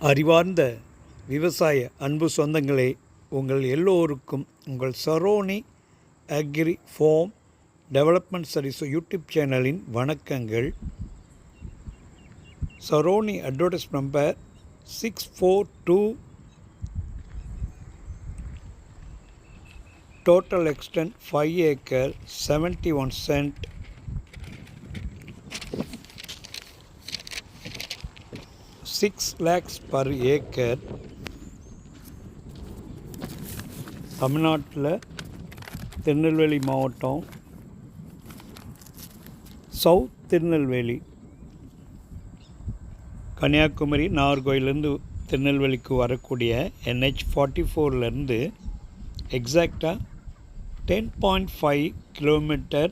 அறிவார்ந்த விவசாய அன்பு சொந்தங்களே உங்கள் எல்லோருக்கும் உங்கள் Saroni agri farm development service YouTube சேனலின் வணக்கங்கள். Saroni advertise number six four two total extent five acre seventy one cent six lakhs per acre தமிழ்நாட்டில் திருநெல்வேலி மாவட்டம் சவுத் திருநெல்வேலி கன்னியாகுமரி நாகர்கோயிலேருந்து திருநெல்வேலிக்கு வரக்கூடிய என்ஹெச் ஃபார்ட்டி ஃபோர்லேருந்து எக்ஸாக்டாக ten point five kilometre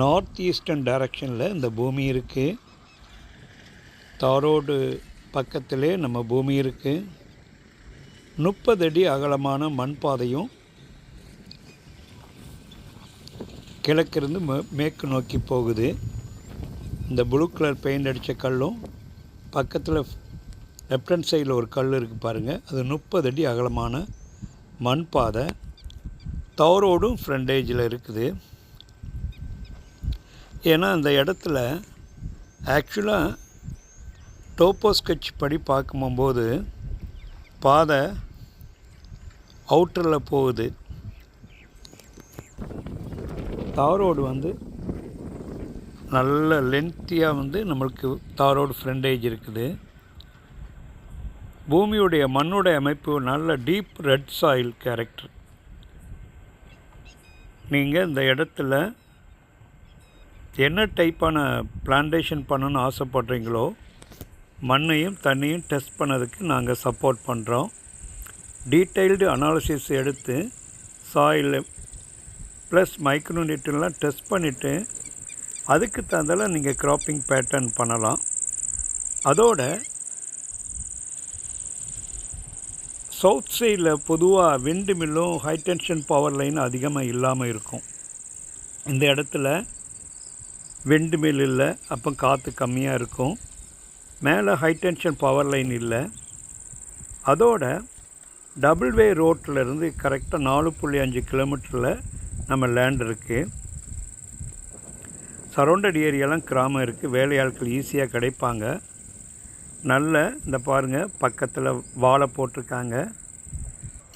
north eastern டைரக்ஷனில் இந்த பூமி இருக்குது தாரோடு பக்கத்திலே நம்ம பூமி இருக்குது முப்பது அடி அகலமான மண் பாதையும் கிழக்கிருந்து மே மேற்கு நோக்கி போகுது. இந்த ப்ளூ கலர் பெயிண்ட் அடித்த கல்லும் பக்கத்தில் லெஃப்ட் ஹேண்ட் சைடில் ஒரு கல் இருக்குது பாருங்கள் அது முப்பது அடி அகலமான மண் பாதை. தவரோடும் ஃப்ரண்டேஜில் இருக்குது. ஏன்னா அந்த இடத்துல ஆக்சுவலாக டோப்போ ஸ்கெட்ச் படி பார்க்கும்போது பாதை அவுட்டரில் போகுது. தாரோடு வந்து நல்ல லென்த்தியாக வந்து நம்மளுக்கு தாரோடு ஃப்ரெண்டேஜ் இருக்குது. பூமியுடைய மண்ணுடைய அமைப்பு நல்ல டீப் ரெட் சாயில் கேரக்டர் நீங்கள் இந்த இடத்துல என்ன டைப்பான பிளான்டேஷன் பண்ணணும்னு ஆசைப்படுறீங்களோ மண்ணையும் தண்ணியும் டெஸ்ட் பண்ணதுக்கு நாங்கள் சப்போர்ட் பண்ணுறோம் டீட்டெயில்டு அனாலிசிஸ் எடுத்து சாயில் ப்ளஸ் மைக்ரோனிட்டெலாம் டெஸ்ட் பண்ணிவிட்டு அதுக்கு தகுந்தால நீங்கள் க்ராப்பிங் பேட்டர்ன் பண்ணலாம். அதோட சவுத் சைடில் பொதுவாக விண்டு மில்லும் ஹை டென்ஷன் பவர் லைன் அதிகமாக இல்லாமல் இருக்கும். இந்த இடத்துல விண்டு மில் இல்லை அப்போ காற்று கம்மியாக இருக்கும். மேலே ஹை டென்ஷன் பவர் லைன் இல்லை. அதோட டபுள் வே ரோட்டில் இருந்து கரெக்டாக நாலு புள்ளி அஞ்சு கிலோமீட்டரில் நம்ம லேண்ட் இருக்குது சரௌண்டட் ஏரியாலாம் கிராமம் இருக்குது வேலையாட்கள் ஈஸியாக கிடைப்பாங்க. நல்ல இந்த பாருங்கள் பக்கத்தில் வாழை போட்டிருக்காங்க.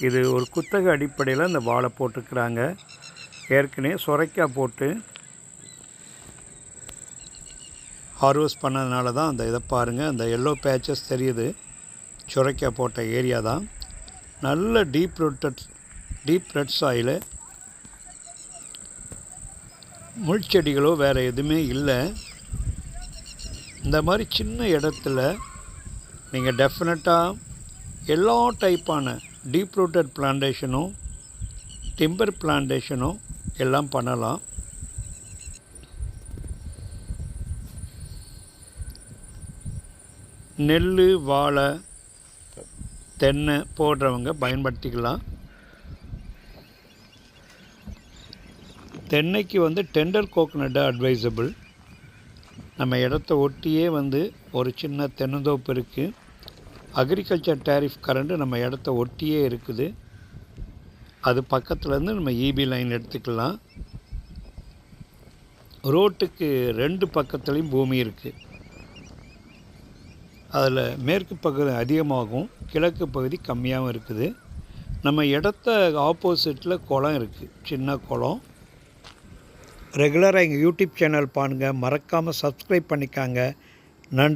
இது ஒரு குத்தகை அடிப்படையில் இந்த வாழை போட்டிருக்கிறாங்க. ஏற்கனவே சுரைக்காய் போட்டு ஹார்வெஸ்ட் பண்ணதுனால தான் அந்த இதை பாருங்கள் அந்த எல்லோ பேச்சஸ் தெரியுது. சுரைக்காய் போட்ட ஏரியா தான். நல்ல deep rooted deep red soil முள் செடிகளோ வேறு எதுவுமே இல்லை. இந்த மாதிரி சின்ன இடத்துல நீங்கள் டெஃபினட்டாக எல்லா டைப்பான டீப் ரூட்டட் பிளான்டேஷனும் டிம்பர் பிளான்டேஷனும் எல்லாம் பண்ணலாம். நெல் வாழை தென்னை போடுறவங்க பயன்படுத்திக்கலாம். தென்னைக்கு வந்து டெண்டர் கோகனட் அட்வைசபிள் நம்ம இடத்த ஒட்டியே வந்து ஒரு சின்ன தென்னந்தோப்பு இருக்குது அக்ரிகல்ச்சர் டேரிஃப் கரண்ட்டு நம்ம இடத்த ஒட்டியே இருக்குது. அது பக்கத்துலேருந்து நம்ம இபி லைன் எடுத்துக்கலாம். ரோட்டுக்கு ரெண்டு பக்கத்துலேயும் பூமி இருக்குது அதில் மேற்கு பகுதி அதிகமாகவும் கிழக்கு பகுதி கம்மியாகவும் இருக்குது. நம்ம இடத்த ஆப்போசிட்டில் குளம் இருக்குது சின்ன குளம். ரெகுலராக எங்கள் யூடியூப் சேனல் பாருங்கள் மறக்காமல் சப்ஸ்கிரைப் பண்ணிக்காங்க. நன்றி.